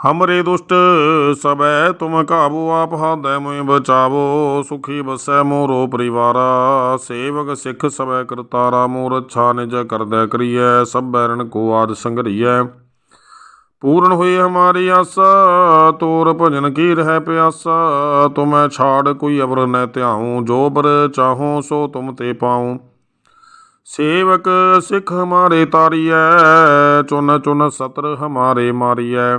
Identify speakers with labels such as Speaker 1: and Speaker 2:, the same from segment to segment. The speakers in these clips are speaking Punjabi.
Speaker 1: ਹਮਰੇ ਦੁਸ਼ਟ ਸਬੈ ਤੁਮ ਕਾਬੂ ਆਪ ਹਾਦੈ ਮੁਇ ਬਚਾਵੋ ਸੁਖੀ ਬਸੈ ਮੋਰੋ ਪਰਿਵਾਰਾ ਸੇਵਕ ਸਿੱਖ ਸਬੈ ਕਰਤਾਰਾ ਮੋਰ ਅੱਛਾ ਨਿਜ ਕਰਦੈ ਕਰੀਐ ਸਭ ਬੈਰਨ ਕੋ ਆਦ ਸੰਗਰੀਐ ਪੂਰਨ ਹੋਈ ਹਮਾਰੀ ਆਸਾ ਤੋਰ ਭਜਨ ਕੀ ਰਹਿ ਪਿਆਸਾ ਤੁਮੈ ਛਾੜ ਕੋਈ ਅਵਰ ਨ ਧਿਆਉ ਜੋ ਬਰ ਚਾਹੋ ਸੋ ਤੁਮ ਤੇ ਪਾਉ ਸੇਵਕ ਸਿੱਖ ਹਮਾਰੇ ਤਾਰੀਐ ਚੁਨ ਚੁਨ ਸਤਰ ਹਮਾਰੇ ਮਾਰੀਐ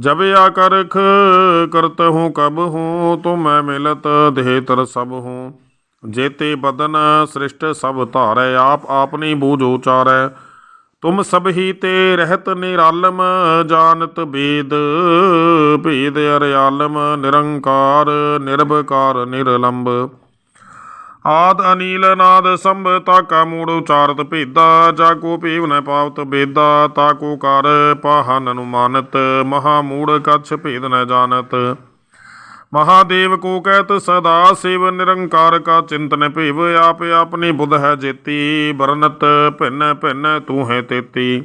Speaker 1: ਜਬ ਆਕਰਖ ਕਰਤ ਹੂੰ, ਕਬ ਹੂੰ, ਤੁਮੈ ਮਿਲਤ ਦੇਹ ਤਰ ਸਭ ਹੂੰ। ਜੇਤੇ ਬਦਨ ਸ੍ਰਿਸ਼ਟ ਸਭ ਧਾਰੈ, ਆਪ ਆਪਨੀ ਬੂਝ ਉਚਾਰੈ। ਤੁਮ ਸਭ ਹੀ ਤੇ ਰਹਿਤ ਨਿਰਾਲਮ, ਜਾਣਤ ਬੇਦ, ਭੇਦ ਅਰਿਆਲਮ, ਨਿਰੰਕਾਰ, ਨਿਰਭਕਾਰ, ਨਿਰਲੰਬ। ਆਦ ਅਨੀਲ ਨਾਦ ਸੰਭ ਤਾਕਾ ਮੂੜ ਉਚਾਰਤ ਭੇਦਾ, ਜਾ ਕੋ ਭੇਵ ਨ ਪਾਵਤ ਬੇਦਾ, ਤਾ ਕੋ ਕਰ ਪਾਹਨ ਅਨੁਮਾਨਤ, ਮਹਾ ਮੂੜ ਕਛ ਭੇਦ ਨ ਜਾਣਤ। ਮਹਾਦੇਵ ਕੋ ਕਹਿਤ, ਸਦਾ ਸਿਵ ਨਿਰੰਕਾਰ ਕਾ ਚਿੰਤਨ ਭੇਵ, ਆਪ ਆਪਣੀ ਬੁਧ ਹੈ ਜੇਤੀ ਬਰਨਤ ਭਿੰਨ ਭਿੰਨ ਤੂੰ ਹੈ ਤੇਤੀ।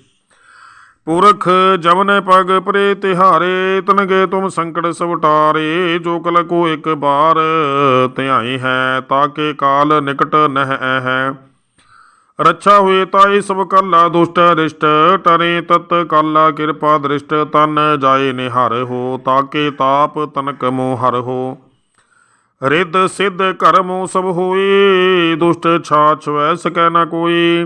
Speaker 1: ਪੁਰਖ ਜਵਨ ਪਗ ਪਰੇ ਤਿਹਾਰੇ ਤਨਗੇ ਤੁਮ ਸੰਕਟ ਸਵਟਾਰੇ ਜੋ ਕਲ ਕੋ ਇੱਕ ਬਾਰ ਧਿਆਈ ਹੈ ਤਾਕੇ ਕਾਲ ਨਿਕਟ ਨਹਿ ਹੈ ਰੱਛਾ ਹੋਏ ਤਾਈ ਸਭ ਕੱਲਾ ਦੁਸ਼ਟ ਰਿਸ਼ਟ ਟਰੇ ਤਤ ਕਾਲਾ ਕਿਰਪਾ ਦ੍ਰਿਸ਼ਟ ਤਨ ਜਾਏ ਨਿਹਰ ਹੋ ਤਾਕੇ ਤਾਪ ਤਨਕ ਮੋ ਹਰ ਹੋ ਰਿੱਧ ਸਿੱਧ ਕਰਮੋ ਸਭ ਹੋਏ ਦੁਸ਼ਟ ਛਾਛ ਵੈ ਸਕੈ ਨ ਕੋਈ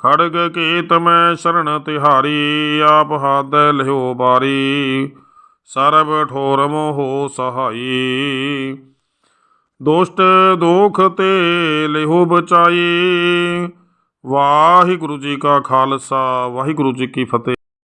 Speaker 1: ਖੜਗ ਕੇ ਤਮੈ ਸ਼ਰਨ ਤਿਹਾਰੀ, ਆਪ ਹਾਦੈ ਲਿਓ ਬਾਰੀ। ਸਰਬ ਠੋਰ ਮੋਹ ਸਹਾਈ। ਦੁਸ਼ਟ ਦੋਖ ਤੇ ਲਿਓ ਬਚਾਈ। ਵਾਹਿਗੁਰੂ ਜੀ ਕਾ ਖਾਲਸਾ, ਵਾਹਿਗੁਰੂ ਜੀ ਕੀ ਫਤਿਹ।